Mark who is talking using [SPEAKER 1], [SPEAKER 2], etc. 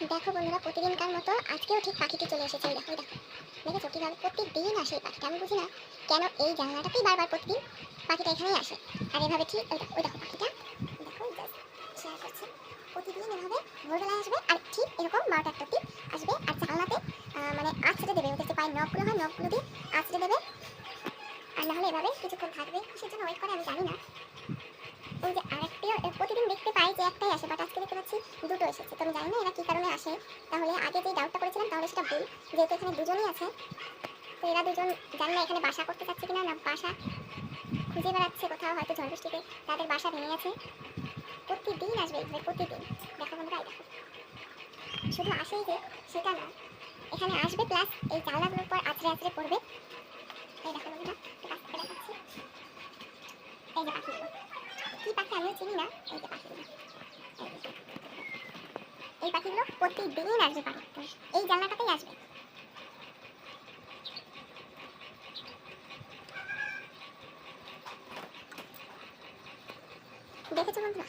[SPEAKER 1] দেখো বন্ধুরা, প্রতিদিনকার মতো আজকেও ঠিক পাখিটি চলে এসেছে। দেখো দেখো। দেখেছ কীভাবে প্রতিদিন আসে এই পাখিটা? আমি বুঝি না কেন এই জানলাটাতেই বারবার প্রতিদিন পাখিটা এখানেই আসে। আর এভাবে ঠিক ওই দেখো দেখো পাখিটা। দেখো শেয়ার করছে। প্রতিদিন এভাবে ভোরবেলায় আসবে আর ঠিক এরকম বারোটা একটা আসবে। আর জানলাতে মানে আছড়ে দেবে, ওদের যে পায়ের নখগুলো হয়, নখগুলো দিয়ে আছড়ে দেবে। আর নাহলে এভাবে কিছুক্ষণ থাকবে কিসের জন্য ওয়েট করে, আমি জানি না। ওই যে আরেকটিও প্রতিদিন দেখতে পাই যে একটাই আসে বাট পাচ্ছি দুটো এসেছে। তো আমি জানি না এরা কী কারণে আসে। তাহলে আগে যে ডাউটটা করেছিলাম, তাহলে সেটা ভুল, যেহেতু এখানে দুজনই আছে। তো এরা দুজন জানি না এখানে বাসা করতে চাচ্ছে কিনা, না বাসা খুঁজে বেড়াচ্ছে কোথাও, হয়তো ঝড় বৃষ্টিতে তাদের বাসা ভেঙে গেছে। প্রতিদিন আসবে এইভাবে প্রতিদিন। দেখো বন্ধুরা দেখো। শুধু আসেই যে সেটা না, এখানে আসবে প্লাস এই জানলাগুলোর পর আছড়ে আছড়ে পড়বে। এই দেখো বন্ধুরা এই যে পাখিগুলো। কি পাখি আমিও চিনি না, এই যে পাখিগুলো এই যে। এই পাখিগুলো প্রতিদিন আসবে পাখি এই জানলাটাতেই আসবে। দেখেছ বন্ধুরা?